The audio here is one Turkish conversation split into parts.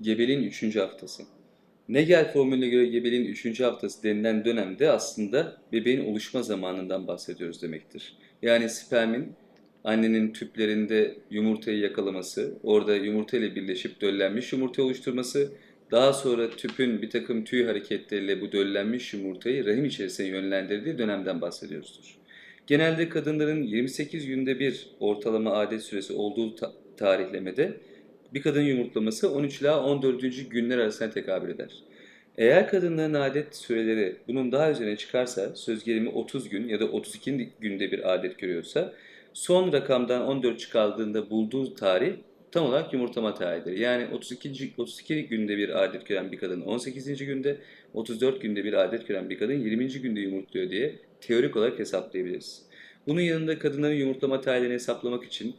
gebeliğin 3. haftası. Negel formülüne göre gebeliğin 3. haftası denilen dönemde aslında bebeğin oluşma zamanından bahsediyoruz demektir. Yani spermin annenin tüplerinde yumurtayı yakalaması, orada yumurta ile birleşip döllenmiş yumurta oluşturması, daha sonra tüpün bir takım tüy hareketleriyle bu döllenmiş yumurtayı rahim içerisine yönlendirdiği dönemden bahsediyoruzdur. Genelde kadınların 28 günde bir ortalama adet süresi olduğu ta- tarihlemede bir kadın yumurtlaması 13 ila 14. günler arasına tekabül eder. Eğer kadınların adet süreleri bunun daha üzerine çıkarsa, söz gelimi 30 gün ya da 32 günde bir adet görüyorsa, son rakamdan 14 çıkardığında bulduğu tarih tam olarak yumurtlama tarihidir. Yani 32. 32 günde bir adet gören bir kadın 18. günde, 34 günde bir adet gören bir kadın 20. günde yumurtluyor diye teorik olarak hesaplayabiliriz. Bunun yanında kadınların yumurtlama tarihlerini hesaplamak için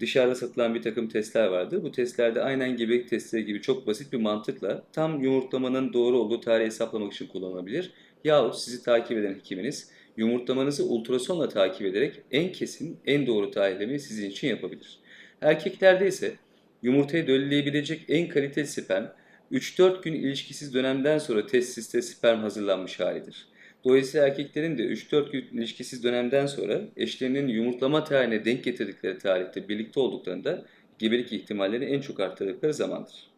dışarıda satılan bir takım testler vardı. Bu testlerde aynen gebelik testleri gibi çok basit bir mantıkla tam yumurtlamanın doğru olduğu tarihi hesaplamak için kullanılabilir. Yahut sizi takip eden hekiminiz yumurtlamanızı ultrasonla takip ederek en kesin, en doğru tarihlemeyi sizin için yapabilir. Erkeklerde ise yumurtayı dölleyebilecek en kaliteli sperm 3-4 gün ilişkisiz dönemden sonra testiste sperm hazırlanmış halidir. Dolayısıyla erkeklerin de 3-4 gün ilişkisiz dönemden sonra eşlerinin yumurtlama tarihine denk getirdikleri tarihte birlikte olduklarında gebelik ihtimallerini en çok arttırdıkları zamandır.